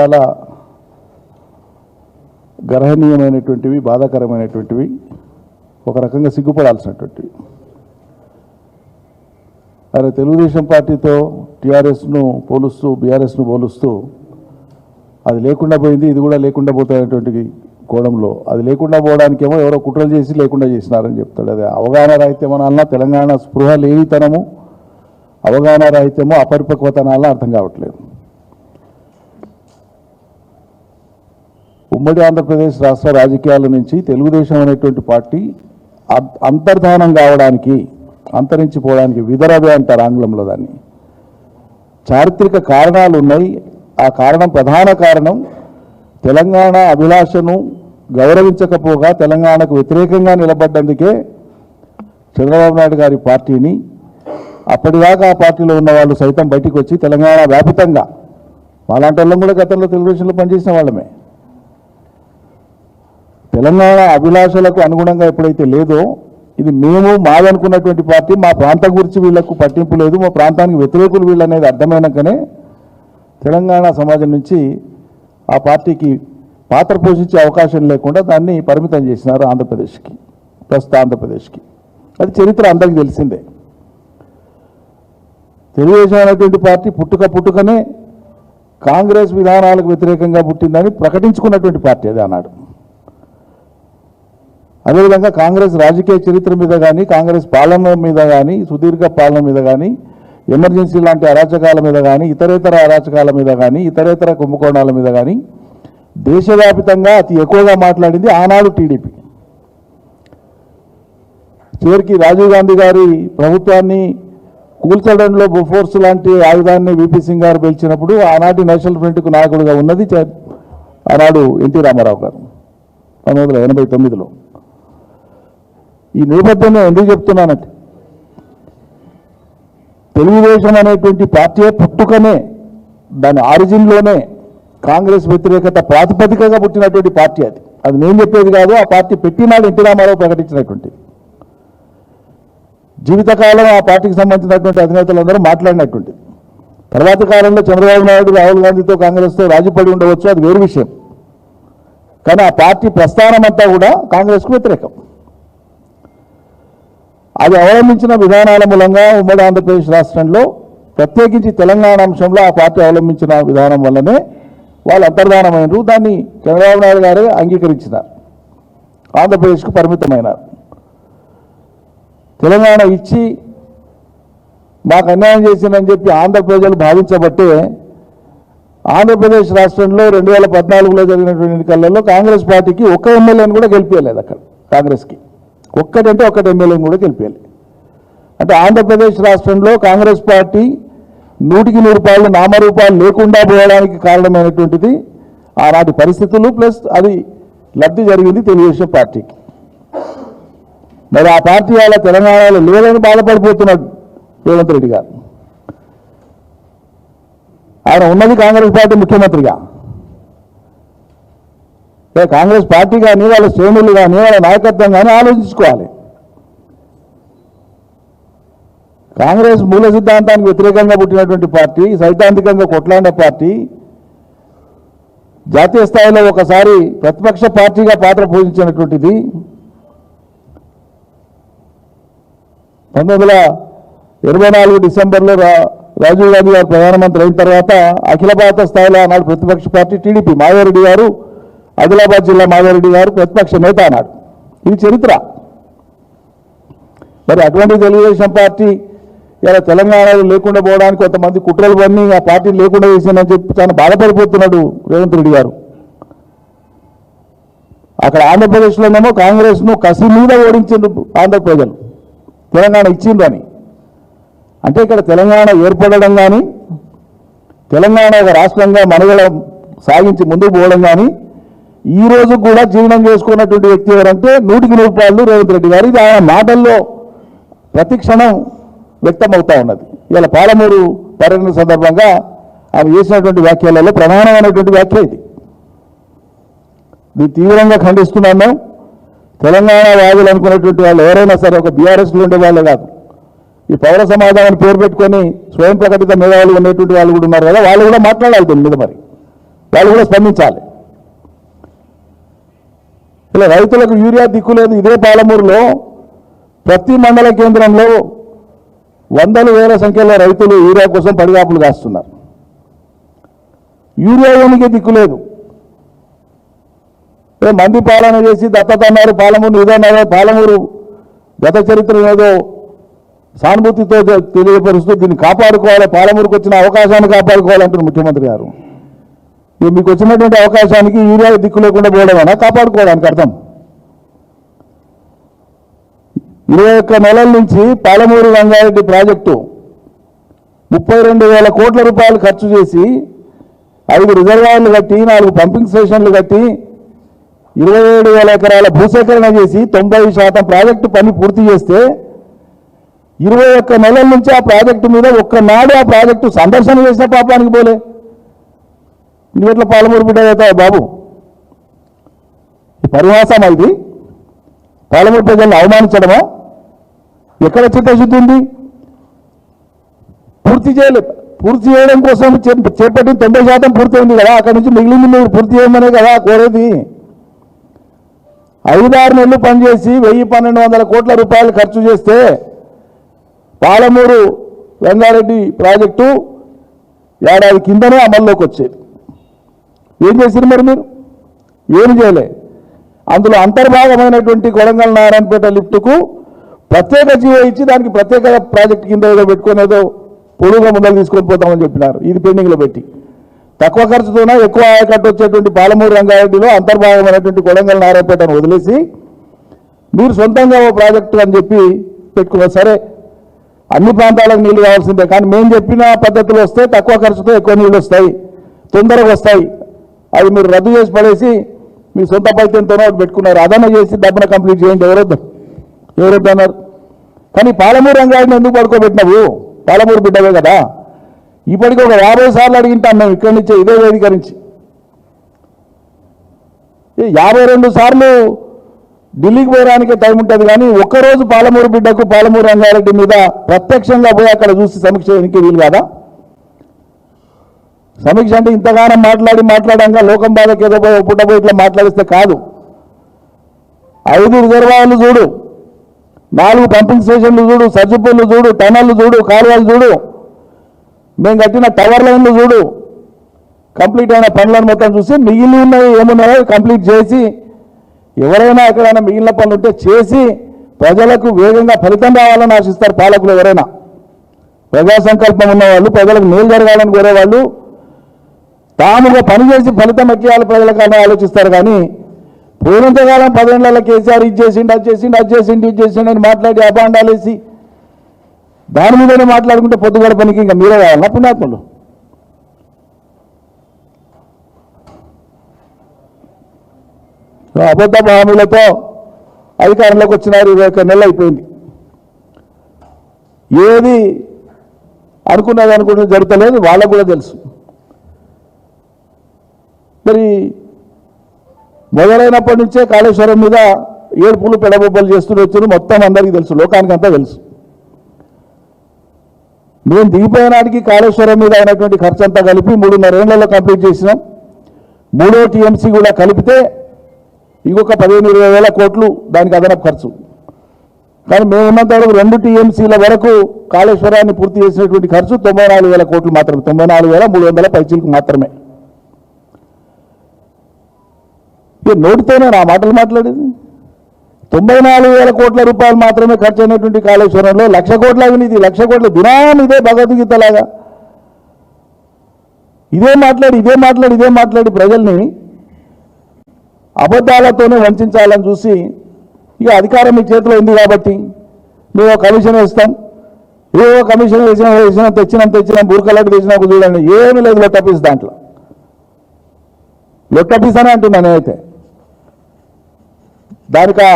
చాలా గర్హనీయమైనటువంటివి బాధాకరమైనటువంటివి ఒక రకంగా సిగ్గుపడాల్సినటువంటివి. ఆయన తెలుగుదేశం పార్టీతో టీఆర్ఎస్ను పోలుస్తూ బీఆర్ఎస్ను పోలుస్తూ అది లేకుండా పోయింది ఇది కూడా లేకుండా పోతాయనేటువంటి కోణంలో. అది లేకుండా పోవడానికేమో ఎవరో కుట్రలు చేసి లేకుండా చేసినారని చెప్తాడు. అది అవగాహన రాహిత్యమనాలన్నా తెలంగాణ స్పృహ లేనితనము అవగాహన రాహిత్యమో అపరిపక్వతనాలన్నా అర్థం కావట్లేదు. ఉమ్మడి ఆంధ్రప్రదేశ్ రాష్ట్ర రాజకీయాల నుంచి తెలుగుదేశం అనేటువంటి పార్టీ అంతర్ధానం కావడానికి అంతరించిపోవడానికి విదరవే అంటారు ఆంగ్లంలో దాన్ని. చారిత్రక కారణాలు ఉన్నాయి. ఆ కారణం ప్రధాన కారణం తెలంగాణ అభిలాషను గౌరవించకపోగా తెలంగాణకు వ్యతిరేకంగా నిలబడ్డందుకే చంద్రబాబు నాయుడు గారి పార్టీని అప్పటిదాకా ఆ పార్టీలో ఉన్న వాళ్ళు సైతం బయటికి వచ్చి తెలంగాణ వ్యాపితంగా మాలాంటి వాళ్ళం కూడా గతంలో తెలుగుదేశంలో పనిచేసిన వాళ్ళమే. తెలంగాణ అభిలాషలకు అనుగుణంగా ఎప్పుడైతే లేదో ఇది మేము మాదనుకున్నటువంటి పార్టీ మా ప్రాంతం గురించి వీళ్ళకు పట్టింపు లేదు మా ప్రాంతానికి వ్యతిరేకులు వీళ్ళు అనేది అర్థమైనాకనే తెలంగాణ సమాజం నుంచి ఆ పార్టీకి పాత్ర పోషించే అవకాశం లేకుండా దాన్ని పరిమితం చేసినారు ఆంధ్రప్రదేశ్కి ప్రస్తుత ఆంధ్రప్రదేశ్కి. అది చరిత్ర అందరికీ తెలిసిందే. తెలుగుదేశం అనేటువంటి పార్టీ పుట్టుక పుట్టుకనే కాంగ్రెస్ విధానాలకు వ్యతిరేకంగా పుట్టిందని ప్రకటించుకున్నటువంటి పార్టీ అది అన్నాడు అదేవిధంగా కాంగ్రెస్ రాజకీయ చరిత్ర మీద కానీ కాంగ్రెస్ పాలన మీద కానీ సుదీర్ఘ పాలన మీద కానీ ఎమర్జెన్సీ లాంటి అరాచకాల మీద కానీ ఇతరేతర అరాచకాల మీద కానీ ఇతరేతర కుంభకోణాల మీద కానీ దేశవ్యాపితంగా అతి ఎక్కువగా మాట్లాడింది ఆనాడు టీడీపీ. చివరికి రాజీవ్ గాంధీ గారి ప్రభుత్వాన్ని కూల్చడంలో బొఫోర్స్ లాంటి ఆయుధాన్ని విపి సింగ్ గారు పిలిచినప్పుడు ఆనాటి నేషనల్ ఫ్రంట్కు నాయకుడిగా ఉన్నది ఆనాడు ఎన్టీ రామారావు గారు. పంతొమ్మిది వందల ఎనభై తొమ్మిదిలో. ఈ నేపథ్యంలో ఎందుకు చెప్తున్నానంటే తెలుగుదేశం అనేటువంటి పార్టీ పుట్టుకనే దాని ఆరిజిన్లోనే కాంగ్రెస్ వ్యతిరేకత ప్రాతిపదికగా పుట్టినటువంటి పార్టీ అది. అది నేను చెప్పేది కాదు ఆ పార్టీ పెట్టినాడు ఎన్టీ రామారావు ప్రకటించినటువంటిది జీవితకాలం ఆ పార్టీకి సంబంధించినటువంటి అధినేతలందరూ మాట్లాడినటువంటిది తర్వాత కాలంలో చంద్రబాబు నాయుడు రాహుల్ గాంధీతో కాంగ్రెస్తో రాజీపడి ఉండవచ్చు అది వేరు విషయం. కానీ ఆ పార్టీ ప్రస్థానం అంతా కూడా కాంగ్రెస్కు వ్యతిరేకం. అది అవలంబించిన విధానాల మూలంగా ఉమ్మడి ఆంధ్రప్రదేశ్ రాష్ట్రంలో ప్రత్యేకించి తెలంగాణ అంశంలో ఆ పార్టీ అవలంబించిన విధానం వల్లనే వాళ్ళు అంతర్ధానమైనరు. దాన్ని చంద్రబాబు నాయుడు గారే అంగీకరించినారు. ఆంధ్రప్రదేశ్కు పరిమితమైనారు. తెలంగాణ ఇచ్చి మాకు అన్యాయం చేసిందని చెప్పి ఆంధ్ర ప్రజలు భావించబట్టే ఆంధ్రప్రదేశ్ రాష్ట్రంలో రెండు వేల పద్నాలుగులో జరిగినటువంటి ఎన్నికలలో కాంగ్రెస్ పార్టీకి ఒక్క ఎమ్మెల్యేని కూడా గెలిపించలేదు అక్కడ కాంగ్రెస్కి. ఒక్కటంటే ఒక్కటి ఎమ్మెల్యేని కూడా గెలిపేయాలి. అంటే ఆంధ్రప్రదేశ్ రాష్ట్రంలో కాంగ్రెస్ పార్టీ నూటికి నూరు రూపాయలు నామరూపాలు లేకుండా పోవడానికి కారణమైనటువంటిది ఆనాటి పరిస్థితులు ప్లస్ అది లబ్ధి జరిగింది తెలుగుదేశం పార్టీకి. మరి ఆ పార్టీ వాళ్ళ తెలంగాణలో లేదని బాధపడిపోతున్నాడు రేవంత్ రెడ్డి గారు. ఆయన ఉన్నది కాంగ్రెస్ పార్టీ ముఖ్యమంత్రిగా. కాంగ్రెస్ పార్టీ కానీ వాళ్ళ శ్రేణులు కానీ వాళ్ళ నాయకత్వం కానీ ఆలోచించుకోవాలి. కాంగ్రెస్ మూల సిద్ధాంతానికి వ్యతిరేకంగా పుట్టినటువంటి పార్టీ సైద్ధాంతికంగా కొట్లాడిన పార్టీ జాతీయ స్థాయిలో ఒకసారి ప్రతిపక్ష పార్టీగా పాత్ర పోషించినటువంటిది పంతొమ్మిది వందల ఇరవై నాలుగు డిసెంబర్లో రా రాజీవ్ గాంధీ గారు ప్రధానమంత్రి అయిన తర్వాత అఖిల భారత స్థాయిలో ఆనాడు ప్రతిపక్ష పార్టీ టీడీపీ. మాధవరెడ్డి గారు ఆదిలాబాద్ జిల్లా మాధవరెడ్డి గారు ప్రతిపక్ష నేత అన్నాడు. ఇది చరిత్ర. మరి అటువంటి తెలుగుదేశం పార్టీ ఇలా తెలంగాణలో లేకుండా పోవడానికి కొంతమంది కుట్రలు పన్ని ఆ పార్టీని లేకుండా చేసిందని చెప్పి తాను బాధపడిపోతున్నాడు రేవంత్ రెడ్డి గారు. అక్కడ ఆంధ్రప్రదేశ్లోనేమో కాంగ్రెస్ను కసి మీద ఓడించిండు ఆంధ్ర ప్రజలు. తెలంగాణ ఇచ్చిందని అంటే ఇక్కడ తెలంగాణ ఏర్పడడం కానీ తెలంగాణ ఒక రాష్ట్రంగా మనుగడ సాగించి ముందుకు పోవడం కానీ ఈ రోజు కూడా జీవనం చేసుకున్నటువంటి వ్యక్తి ఎవరంటే నూటికి నూరు రూపాయలు రేవంత్ రెడ్డి గారు. ఇది ఆయన మాటల్లో ప్రతి క్షణం వ్యక్తమవుతా ఉన్నది. ఇలా పాలమూరు పర్యటన సందర్భంగా ఆయన చేసినటువంటి వ్యాఖ్యలలో ప్రధానమైనటువంటి వ్యాఖ్య ఇది. దీన్ని తీవ్రంగా ఖండిస్తున్నాను తెలంగాణ వాదులు అనుకున్నటువంటి వాళ్ళు ఎవరైనా సరే ఒక బీఆర్ఎస్లో ఉండే వాళ్ళే కాదు. ఈ పౌర సమాజాన్ని పేరు పెట్టుకొని స్వయం ప్రకటిత మేధావులు ఉండేటువంటి వాళ్ళు కూడా ఉన్నారు కదా వాళ్ళు కూడా మాట్లాడాలి దీని మీద మరి. వాళ్ళు కూడా స్పందించాలి. ఇలా రైతులకు యూరియా దిక్కు లేదు. ఇదే పాలమూరులో ప్రతి మండల కేంద్రంలో వందల వేల సంఖ్యలో రైతులు యూరియా కోసం పడిగాపులు కాస్తున్నారు. యూరియా ఏమికే దిక్కు లేదు? మంది పాలన చేసి దత్తత అన్నారు పాలమూరు ఇదన్నారు పాలమూరు గత చరిత్ర ఏదో సానుభూతితో తెలియపరుస్తూ దీన్ని కాపాడుకోవాలి పాలమూరుకు వచ్చిన అవకాశాన్ని కాపాడుకోవాలంటున్నారు ముఖ్యమంత్రి గారు. మీకు వచ్చినటువంటి అవకాశానికి యూరియా దిక్కు లేకుండా పోవడం కాపాడుకోవడానికి అర్థం. ఇరవై ఒక్క నెలల నుంచి పాలమూరు రంగారెడ్డి ప్రాజెక్టు ముప్పై రెండు వేల కోట్ల రూపాయలు ఖర్చు చేసి ఐదు రిజర్వాయర్లు కట్టి నాలుగు పంపింగ్ స్టేషన్లు కట్టి ఇరవై ఏడు వేల ఎకరాల భూసేకరణ చేసి తొంభై శాతం ప్రాజెక్టు పని పూర్తి చేస్తే ఇరవై ఒక్క నెలల నుంచి ఆ ప్రాజెక్టు మీద ఒక్కనాడు ఆ ప్రాజెక్టు సందర్శన చేసిన పాపానికి పోలే. నువ్వు ఎట్లా పాలమూరు బిడ్డ అవుతావు బాబు? ఈ పరిహాసం ఇది? పాలమూరు ప్రజలను అవమానించడమా? ఎక్కడ చిత్తశుద్ధి ఉంది? పూర్తి చేయలేదు పూర్తి చేయడం కోసం చేపట్టిన తొంభై శాతం పూర్తి అయింది కదా. అక్కడి నుంచి మిగిలింది మీరు పూర్తి చేయమనే కదా కోరేది. ఐదారు నెలలు పనిచేసి వెయ్యి పన్నెండు వందల కోట్ల రూపాయలు ఖర్చు చేస్తే పాలమూరు రంగారెడ్డి ప్రాజెక్టు ఏడాది కిందనే అమల్లోకి వచ్చేది. ఏం చేశారు మరి మీరు? ఏం చేయలే. అందులో అంతర్భాగమైనటువంటి కొడంగల్ నారాయణపేట లిఫ్ట్కు ప్రత్యేక జీవో ఇచ్చి దానికి ప్రత్యేక ప్రాజెక్ట్ కింద ఏదో పెట్టుకొని ఏదో పొడుగుగా ముందలు తీసుకొని పోతామని చెప్పినారు. ఇది పెండింగ్లో పెట్టి. తక్కువ ఖర్చుతోనే ఎక్కువ ఆయకట్టు వచ్చేటువంటి పాలమూరు రంగారెడ్డిలో అంతర్భాగమైనటువంటి కొడంగల్ నారాయణపేటను వదిలేసి మీరు సొంతంగా ఓ ప్రాజెక్టు అని చెప్పి పెట్టుకున్నారు. సరే అన్ని ప్రాంతాలకు నీళ్ళు కావాల్సిందే. కానీ మేము చెప్పిన పద్ధతులు వస్తే తక్కువ ఖర్చుతో ఎక్కువ నీళ్ళు వస్తాయి. తొందరగా వస్తాయి. అది మీరు రద్దు చేసి పడేసి మీ సొంత పైత్యంతోనే పెట్టుకున్నారు. అదన చేసి దబ్బన కంప్లీట్ చేయండి ఎవరొద్దు? ఎవరొద్దు అన్నారు. కానీ పాలమూరు రంగారెడ్డిని ఎందుకు పడుకోబెట్టినావు? పాలమూరు బిడ్డవే కదా. ఇప్పటికి ఒక యాభై సార్లు అడిగింటాం మేము ఇక్కడి నుంచే ఇదే వేదిక నుంచి. యాభై రెండు సార్లు ఢిల్లీకి పోయడానికే టైం ఉంటుంది కానీ ఒక్కరోజు పాలమూరు బిడ్డకు పాలమూరు రంగారెడ్డి మీద ప్రత్యక్షంగా పోయి అక్కడ చూసి సమీక్ష చేయడానికి వీలు కాదా? సమీక్ష అంటే ఇంతగానం మాట్లాడి మాట్లాడంగా లోకం బాధకి ఏదో పుట్టబోయి ఇట్లా మాట్లాడిస్తే కాదు. ఐదు రిజర్వాయర్లు చూడు. నాలుగు పంపింగ్ స్టేషన్లు చూడు సర్జిపూర్లు చూడు టనల్లు చూడు కాలువలు చూడు. మేము కట్టిన టవర్ లైన్లు చూడు. కంప్లీట్ అయిన పనులను మొత్తం చూసి మిగిలి ఉన్నవి ఏమున్నాయో కంప్లీట్ చేసి ఎవరైనా ఎక్కడైనా మిగిలిన పనులు ఉంటే చేసి ప్రజలకు వేగంగా ఫలితం రావాలని ఆశిస్తారు పాలకులు ఎవరైనా. ప్రజా సంకల్పం ఉన్నవాళ్ళు ప్రజలకు మేలు జరగాలని కోరేవాళ్ళు తాముగా పని చేసి ఫలితం ఎక్కేయాలి ప్రజలకు అని ఆలోచిస్తారు కానీ పోయినంతకాలం పదేళ్ళలో కేసీఆర్ ఇది చేసిండు అది చేసిండు అది చేసిండు ఇది చేసిండు అని మాట్లాడి అభాండాలు వేసి దాని మీదనే మాట్లాడుకుంటే పొద్దుగడ పనికి ఇంకా మీరే కావాలన్నా పుణ్యాత్ములు? అబద్ధ హామీలతో అధికారంలోకి వచ్చినారు ఇరవై ఒక్క నెలలు అయిపోయింది. ఏది అనుకున్నది అనుకున్నది జరుగుతలేదు వాళ్ళకు కూడా తెలుసు. మరి మొదలైనప్పటి నుంచే కాళేశ్వరం మీద ఏడుపులు పెడబొబ్బలు చేస్తూ వచ్చారు. మొత్తం అందరికీ తెలుసు. లోకానికి అంతా తెలుసు. మేము దిగిపోయినాటికి కాళేశ్వరం మీద అయినటువంటి ఖర్చు అంతా కలిపి మూడున్నర ఏళ్ళలో కంప్లీట్ చేసినాం మూడో టీఎంసీ కూడా కలిపితే ఇంకొక పదిహేను ఇరవై వేల కోట్లు దానికి అదనపు ఖర్చు. కానీ మేమున్నంత వరకు రెండు టీఎంసీల వరకు కాళేశ్వరాన్ని పూర్తి చేసినటువంటి ఖర్చు తొంభై నాలుగు వేల కోట్లు మాత్రమే. తొంభై నాలుగు వేల మూడు వందల పైచీలకు మాత్రమే ఇక నోటితోనే నా మాటలు మాట్లాడేది? తొంభై నాలుగు వేల కోట్ల రూపాయలు మాత్రమే ఖర్చు అయినటువంటి కాళేశ్వరంలో లక్ష కోట్ల అవినీతి లక్ష కోట్ల దినాం ఇదే భగవద్గీతలాగా. ఇదే మాట్లాడి ఇదే మాట్లాడి ఇదే మాట్లాడి ప్రజల్ని అబద్ధాలతోనే వంచాలని చూసి ఇక అధికారం మీ చేతిలో ఉంది కాబట్టి మేము కమిషన్ వేస్తాం. ఏవో కమిషన్ వేసినా వేసినా తెచ్చినాం తెచ్చినాం బురకలట్టు తెచ్చినా చూడండి ఏమీ లేదు లొట్టపీస్ దాంట్లో. లొట్టపీస్ అని అంటున్నాను నేనైతే. దానికి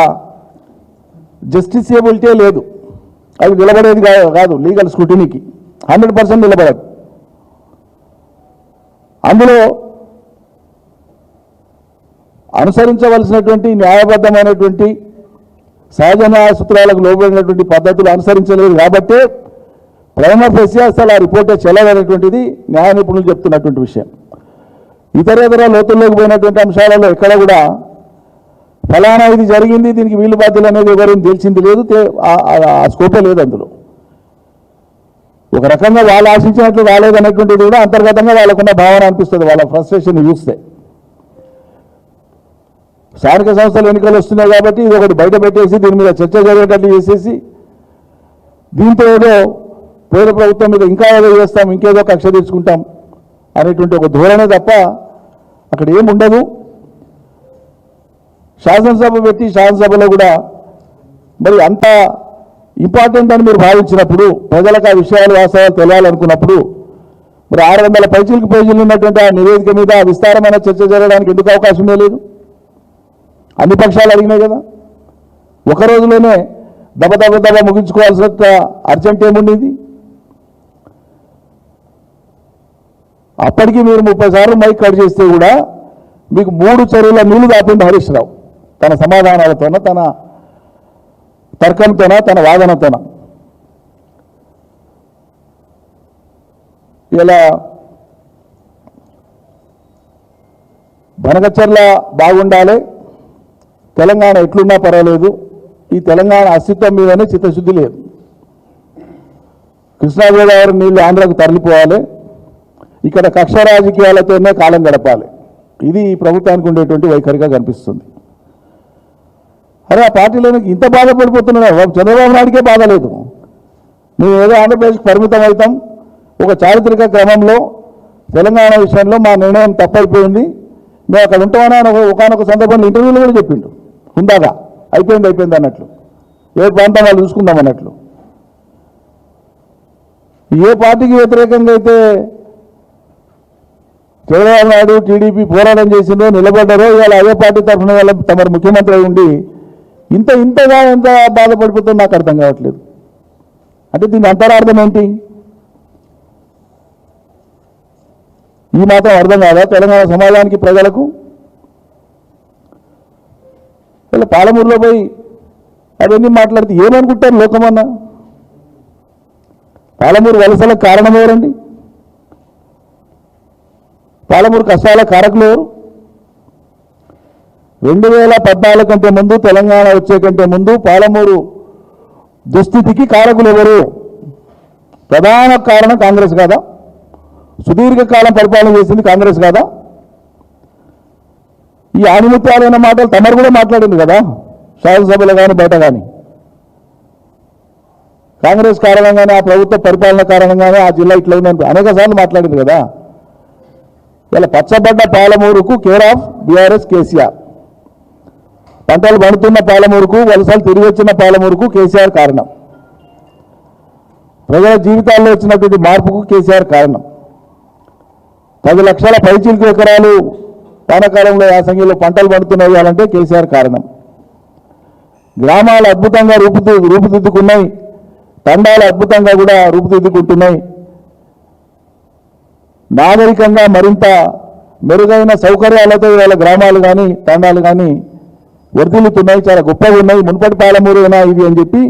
జస్టిసియబిలిటీ లేదు. అది నిలబడేది కాదు లీగల్ స్క్రూటినీకి హండ్రెడ్ పర్సెంట్ నిలబడదు. అందులో అనుసరించవలసినటువంటి న్యాయబద్ధమైనటువంటి సహజ న్యాయ సూత్రాలకు లోబడినటువంటి పద్ధతులు అనుసరించలేదు కాబట్టి ప్రైమ ఫెసి అసలు ఆ రిపోర్టే చెల్లదనేటువంటిది న్యాయ నిపుణులు చెప్తున్నటువంటి విషయం. ఇతర ఇతర లోతుల్లోకి పోయినటువంటి అంశాలలో ఎక్కడ కూడా ఫలానా ఇది జరిగింది దీనికి వీలు బాధ్యులు అనేది ఎవరేం తెలిసింది లేదు ఆ- స్కోపే లేదు అందులో. ఒక రకంగా వాళ్ళు ఆశించినట్లు రాలేదనేటువంటిది కూడా అంతర్గతంగా వాళ్ళకున్న భావన అనిపిస్తుంది వాళ్ళ ఫ్రస్ట్రేషన్ చూస్తే. స్థానిక సంస్థలు ఎన్నికలు వస్తున్నాయి కాబట్టి ఇది ఒకటి బయట పెట్టేసి దీని మీద చర్చ జరిగేటట్టు చేసేసి దీంతో ఏదో పేద ప్రభుత్వం మీద ఇంకా ఏదో చేస్తాం ఇంకేదో కక్ష తీర్చుకుంటాం అనేటువంటి ఒక ధోరణే తప్ప అక్కడ ఏం ఉండదు. శాసనసభ పెట్టి శాసనసభలో కూడా మరి అంత ఇంపార్టెంట్ అని మీరు భావించినప్పుడు ప్రజలకు ఆ విషయాలు వాస్తవాలు తెలియాలనుకున్నప్పుడు మరి ఆరు వందల పైచీలకు పేజీలు ఉన్నటువంటి ఆ నివేదిక మీద విస్తారమైన చర్చ జరగడానికి ఎందుకు అవకాశమే లేదు? అన్ని పక్షాలు అడిగినాయి కదా. ఒక రోజులోనే దెబ్బ దెబ్బ దబ ముగించుకోవాల్సిన అర్జెంట్ ఏముండేది? అప్పటికి మీరు ముప్పై సార్లు మైక్ కట్ చేస్తే కూడా మీకు మూడు చెరువుల నీళ్ళు దాపింది హరీష్ రావు. తన సమాధానాలతోన తన తర్కంతోన తన వాదనతోన? ఇలా బనగచర్ల బాగుండాలి తెలంగాణ ఎట్లున్నా పర్వాలేదు ఈ తెలంగాణ అస్తిత్వం మీదనే చిత్తశుద్ధి లేదు. కృష్ణాగోదావరి నీళ్ళు ఆంధ్రకు తరలిపోవాలి ఇక్కడ కక్ష రాజకీయాలతోనే కాలం గడపాలి. ఇది ఈ ప్రభుత్వానికి ఉండేటువంటి వైఖరిగా కనిపిస్తుంది. అరే ఆ పార్టీలోనికి ఇంత బాధపడిపోతున్నాడు చంద్రబాబు నాయుడికే బాధ లేదు. మేము ఏదో ఆంధ్రప్రదేశ్కి పరిమితం అవుతాం. ఒక చారిత్రక క్రమంలో తెలంగాణ విషయంలో మా నిర్ణయం తప్పైపోయింది. మేము అక్కడ ఉంటామని ఆయన ఒకనొక సందర్భంలో ఇంటర్వ్యూలో కూడా చెప్పిండు. ఉందాగా అయిపోయింది అయిపోయింది అన్నట్లు. ఏ ప్రాంతం వాళ్ళు చూసుకుందాం అన్నట్లు. ఏ పార్టీకి వ్యతిరేకంగా అయితే చంద్రబాబు నాయుడు టీడీపీ పోరాటం చేసిందో నిలబడ్డారో ఇవాళ అదే పార్టీ తరఫున వాళ్ళ తమరు ముఖ్యమంత్రి ఉండి ఇంత ఇంతగా ఎంత బాధపడిపోతుందో నాకు అర్థం కావట్లేదు. అంటే దీని అంతరార్థం ఏంటి? ఈ మాత్రం అర్థం కాదా? తెలంగాణ సమాజానికి ప్రజలకు? వీళ్ళ పాలమూరులో పోయి అవన్నీ మాట్లాడితే ఏమనుకుంటారు లోకమన్నా? పాలమూరు వలసలకు కారణం ఎవరండి? పాలమూరు కష్టాల కారకులు ఎవరు? రెండు వేల పద్నాలుగు కంటే ముందు తెలంగాణ వచ్చే కంటే ముందు పాలమూరు దుస్థితికి కారకులు ఎవరు ప్రధాన కారణం కాంగ్రెస్ కాదా? సుదీర్ఘకాలం పరిపాలన చేసింది కాంగ్రెస్ కాదా? ఈ ఆనిముత్యాలైన మాటలు తమరు కూడా మాట్లాడింది కదా? శాసనసభలో కానీ బయట కానీ కాంగ్రెస్ కారణంగానే ఆ ప్రభుత్వ పరిపాలన కారణంగానే ఆ జిల్లా ఇట్లయిందని అనేక సార్లు మాట్లాడింది కదా? ఇలా పచ్చబడ్డ పాలమూరుకు కేర్ ఆఫ్ బీఆర్ఎస్ కేసీఆర్. పంటలు పండుతున్న పాలమూరుకు వలసలు తిరిగి వచ్చిన పాలమూరుకు కేసీఆర్ కారణం. ప్రజల జీవితాల్లో వచ్చినటువంటి మార్పుకు కేసీఆర్ కారణం. పది లక్షల పైచిలకు ఎకరాలు వానాకాలంలో యాసంగిలో పంటలు పండుతున్నాయి అంటే కేసీఆర్ కారణం. గ్రామాలు అద్భుతంగా రూపుది రూపుదిద్దుకున్నాయి. తండాలు అద్భుతంగా కూడా రూపుదిద్దుకుంటున్నాయి. నాగరికంగా మరింత మెరుగైన సౌకర్యాలతో ఇవాళ గ్రామాలు కానీ తండాలు కానీ వర్ధిల్లుతున్నాయి చాలా గొప్పగా ఉన్నాయి మునుపటి పాలమూరేనా ఇవి అని చెప్పి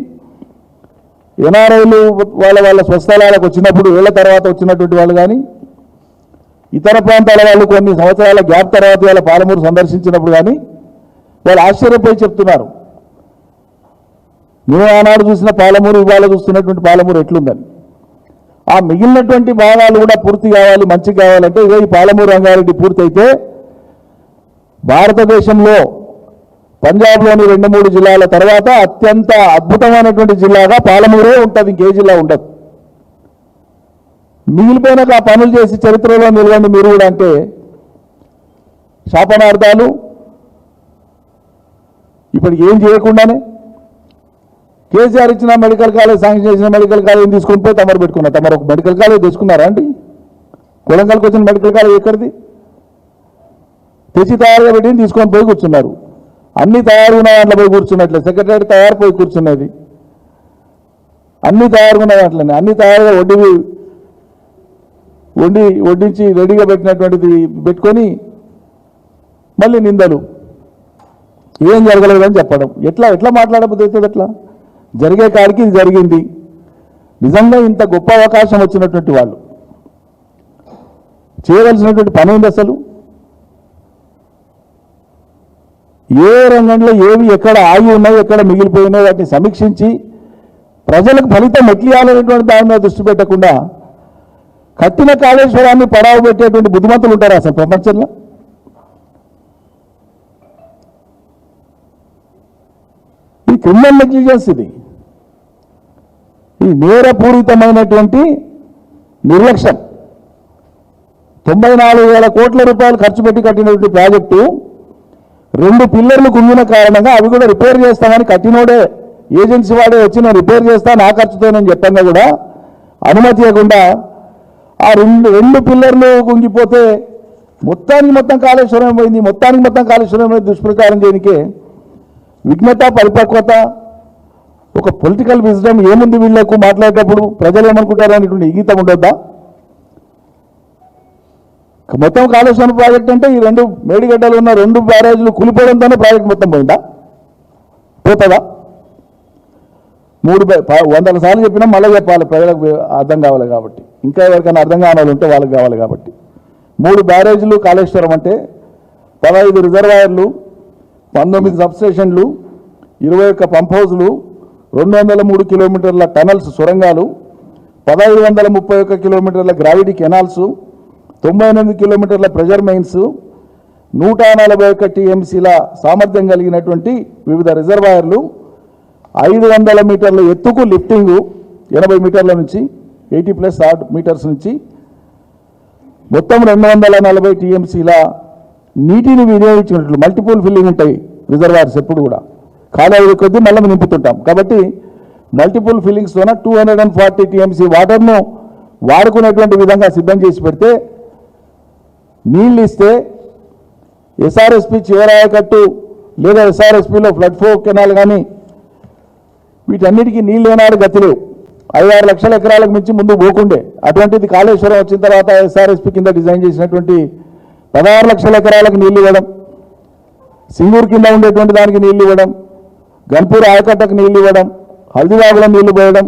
ఎన్ఆర్ఐలు వాళ్ళ వాళ్ళ స్వస్థలాలకు వచ్చినప్పుడు ఏళ్ళ తర్వాత వచ్చినటువంటి వాళ్ళు కానీ ఇతర ప్రాంతాల వాళ్ళు కొన్ని సంవత్సరాల గ్యాప్ తర్వాత వాళ్ళ పాలమూరు సందర్శించినప్పుడు కానీ వాళ్ళు ఆశ్చర్యపోయి చెప్తున్నారు. మేము ఆనాడు చూసిన పాలమూరు ఇవాళ చూస్తున్నటువంటి పాలమూరు ఎట్లుందని. ఆ మిగిలినటువంటి భాగాలు కూడా పూర్తి కావాలి మంచి కావాలంటే ఇదే ఈ పాలమూరు రంగారెడ్డి పూర్తయితే భారతదేశంలో పంజాబ్లోని రెండు మూడు జిల్లాల తర్వాత అత్యంత అద్భుతమైనటువంటి జిల్లాగా పాలమూరే ఉంటుంది ఇంకే జిల్లా ఉండదు. మిగిలిపోయినాక ఆ పనులు చేసి చరిత్రలో నిలవండి మీరు కూడా అంటే శాపనార్థాలు. ఇప్పుడు ఏం చేయకుండానే కేసీఆర్ ఇచ్చిన మెడికల్ కాలేజ్ శాంక్షన్ చేసిన మెడికల్ కాలేజ్ తీసుకొని పోయి తమరు పెట్టుకున్నారు తమరు ఒక మెడికల్ కాలేజ్ తెచ్చుకున్నారా అండి? కొడంగల్కి వచ్చిన మెడికల్ కాలేజ్ ఎక్కడిది? తెచ్చి తయారుగా పెట్టి తీసుకొని పోయి కూర్చున్నారు. అన్ని తయారు ఉన్న దాంట్లో పోయి కూర్చున్నట్లే. సెక్రటరీ తయారు పోయి కూర్చున్నది. అన్ని తయారుగా ఉన్న దాంట్లోనే. అన్ని తయారుగా వడ్డీ వండి వడ్డించి రెడీగా పెట్టినటువంటిది పెట్టుకొని మళ్ళీ నిందలు. ఏం జరగలేదని చెప్పడం. ఎట్లా ఎట్లా మాట్లాడబోతే అవుతుంది ఎట్లా జరిగే కాడికి ఇది జరిగింది. నిజంగా ఇంత గొప్ప అవకాశం వచ్చినటువంటి వాళ్ళు. చేయవలసినటువంటి పని ఉంది అసలు? ఏ రంగంలో ఏవి ఎక్కడ ఆగి ఉన్నాయి ఎక్కడ మిగిలిపోయినాయి వాటిని సమీక్షించి ప్రజలకు ఫలితం ఎట్లియాలనేటువంటి దాని మీద దృష్టి పెట్టకుండా కట్టిన కాళేశ్వరాన్ని పడావు పెట్టేటువంటి బుద్ధిమంతులు ఉంటారు అసలు ప్రపంచంలో? ఇది క్రిమినల్ నెగ్లిజెన్స్ ఇది. ఇది నేరపూరితమైనటువంటి నిర్లక్ష్యం. తొంభై నాలుగు వేల కోట్ల రూపాయలు ఖర్చు పెట్టి కట్టినటువంటి ప్రాజెక్టు రెండు పిల్లర్లు కుంగిన కారణంగా అవి కూడా రిపేర్ చేస్తామని కట్టినోడే ఏజెన్సీ వాడే వచ్చి నేను రిపేర్ చేస్తా నా ఖర్చుతోనని చెప్పంగా కూడా అనుమతి ఇవ్వకుండా ఆ రెండు రెండు పిల్లర్లు కుంగిపోతే మొత్తానికి మొత్తం కాళేశ్వరం పోయింది. మొత్తానికి మొత్తం కాళేశ్వరం పోయింది దుష్ప్రచారం చేయనికే విఘ్నత పరిపక్వత ఒక పొలిటికల్ విజ్డమ్ ఏముంది వీళ్ళకు మాట్లాడేటప్పుడు? ప్రజలు ఏమనుకుంటారు? అనేటువంటి ఇంగితం ఉండొద్దా? మొత్తం కాళేశ్వరం ప్రాజెక్ట్ అంటే ఈ రెండు మేడిగడ్డలు ఉన్న రెండు బ్యారేజ్లు కూలిపోవడంతోనే ప్రాజెక్ట్ మొత్తం పోయిందా? పోతుందా? మూడు వందల సార్లు చెప్పినా మళ్ళీ చెప్పాలి ప్రజలకు అర్థం కావాలి కాబట్టి. ఇంకా ఎవరికైనా అర్థం కావాలి ఉంటే వాళ్ళకి కావాలి కాబట్టి. మూడు బ్యారేజ్లు కాళేశ్వరం అంటే పదహైదు రిజర్వాయర్లు పంతొమ్మిది సబ్స్టేషన్లు ఇరవై ఒక్క పంప్ హౌస్లు రెండు వందల మూడు కిలోమీటర్ల టనల్స్ సొరంగాలు పదహైదు వందల ముప్పై ఒక్క కిలోమీటర్ల గ్రావిటీ కెనాల్స్ తొంభై ఎనిమిది కిలోమీటర్ల ప్రెజర్ మెయిన్స్ నూట నలభై ఒక్క టీఎంసీల సామర్థ్యం కలిగినటువంటి వివిధ రిజర్వాయర్లు ఐదు వందల మీటర్ల ఎత్తుకు లిఫ్టింగ్ ఎనభై మీటర్ల నుంచి ఎయిటీ ప్లస్ ఆర్డ్ మీటర్స్ నుంచి మొత్తం రెండు వందల నలభై టీఎంసీల నీటిని వినియోగించినట్లు మల్టిపుల్ ఫిల్లింగ్ ఉంటాయి రిజర్వాయర్స్ ఎప్పుడు కూడా. కాలేజీ అయ్యే కొద్దీ మళ్ళీ నింపుతుంటాం. కాబట్టి multiple ఫిల్లింగ్స్తోన two hundred and forty TMC వాటర్ను వాడుకునేటువంటి విధంగా సిద్ధం చేసి పెడితే నీళ్ళు ఇస్తే ఎస్ఆర్ఎస్పి చివరాయకట్టు లేదా ఎస్ఆర్ఎస్పిలో ఫ్లడ్ ఫ్లో కెనాల్ కానీ వీటన్నిటికీ నీళ్ళు ఏనాడు గతి లేవు ఐదు ఆరు లక్షల ఎకరాలకు మించి ముందు పోకుండే. అటువంటిది కాళేశ్వరం వచ్చిన తర్వాత ఎస్ఆర్ఎస్పి కింద డిజైన్ చేసినటువంటి పదహారు లక్షల ఎకరాలకు నీళ్ళు ఇవ్వడం సింగూరు కింద ఉండేటువంటి దానికి నీళ్ళు ఇవ్వడం గన్పూర్ ఆయకట్టకు నీళ్ళు ఇవ్వడం హల్దీబాగులో నీళ్ళు పోయడం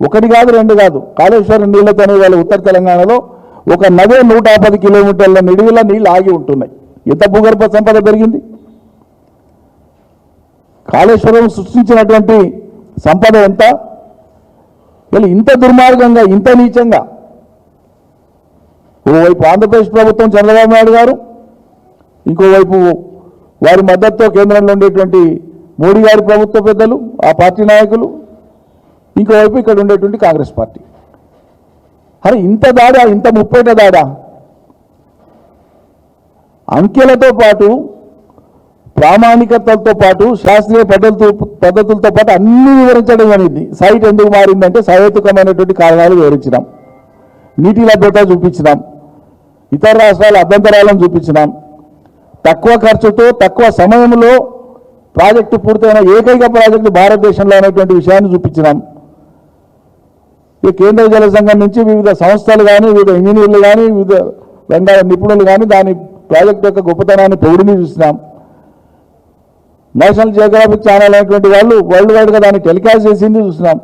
ఒకటి కాదు రెండు కాదు. కాళేశ్వరం నీళ్ళతోనే వాళ్ళు ఉత్తర తెలంగాణలో ఒక నదే నూట పది కిలోమీటర్ల నిడివిలో నీళ్ళు ఆగి ఉంటున్నాయి. ఎంత భూగర్భ సంపద పెరిగింది? కాళేశ్వరం సృష్టించినటువంటి సంపద ఎంత? వీళ్ళు ఇంత దుర్మార్గంగా ఇంత నీచంగా. ఓవైపు ఆంధ్రప్రదేశ్ ప్రభుత్వం చంద్రబాబు నాయుడు గారు ఇంకోవైపు వారి మద్దతుతో కేంద్రంలో ఉండేటువంటి మోడీ గారి ప్రభుత్వ పెద్దలు ఆ పార్టీ నాయకులు ఇంకోవైపు ఇక్కడ ఉండేటువంటి కాంగ్రెస్ పార్టీ. అరే ఇంత దాడా ఇంత ముప్పేట దాడా? అంకెలతో పాటు ప్రామాణికతలతో పాటు శాస్త్రీయ పద్ధతులతో పద్ధతులతో పాటు అన్ని వివరించడం అనేది సైట్ ఎందుకు మారిందంటే సహేతుకమైనటువంటి కారణాలు వివరించినాం. నీటి లభ్యత చూపించినాం. ఇతర రాష్ట్రాల అభ్యంతరాలను చూపించినాం. తక్కువ ఖర్చుతో తక్కువ సమయంలో ప్రాజెక్టు పూర్తయిన ఏకైక ప్రాజెక్టు భారతదేశంలో అనేటువంటి విషయాన్ని చూపించినాం. ఈ కేంద్ర జల సంఘం నుంచి వివిధ సంస్థలు కానీ వివిధ ఇంజనీర్లు కానీ వివిధ రంగాల నిపుణులు కానీ దాని ప్రాజెక్టు యొక్క గొప్పతనాన్ని పొగిడిని చూసినాం. నేషనల్ జియోగ్రాఫిక్ ఛానల్ అనేటువంటి వాళ్ళు వరల్డ్ వైడ్గా దాన్ని టెలికాస్ట్ చేసింది చూసినాం.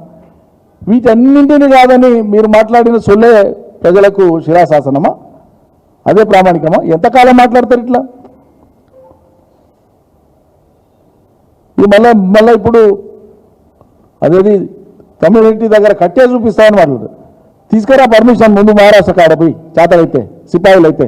వీటన్నింటిని కాదని మీరు మాట్లాడిన సొల్లే ప్రజలకు శిరాశాసనమా అదే ప్రామాణికమా? ఎంతకాలం మాట్లాడతారు ఇట్లా? ఇది మళ్ళీ మళ్ళీ ఇప్పుడు అదేది తమిళంటి దగ్గర కట్టే చూపిస్తామని మాట్లాడు తీసుకురా పర్మిషన్ ముందు మహారాష్ట్ర కాడ పోయి చేతలైతే సిపాయిలు అయితే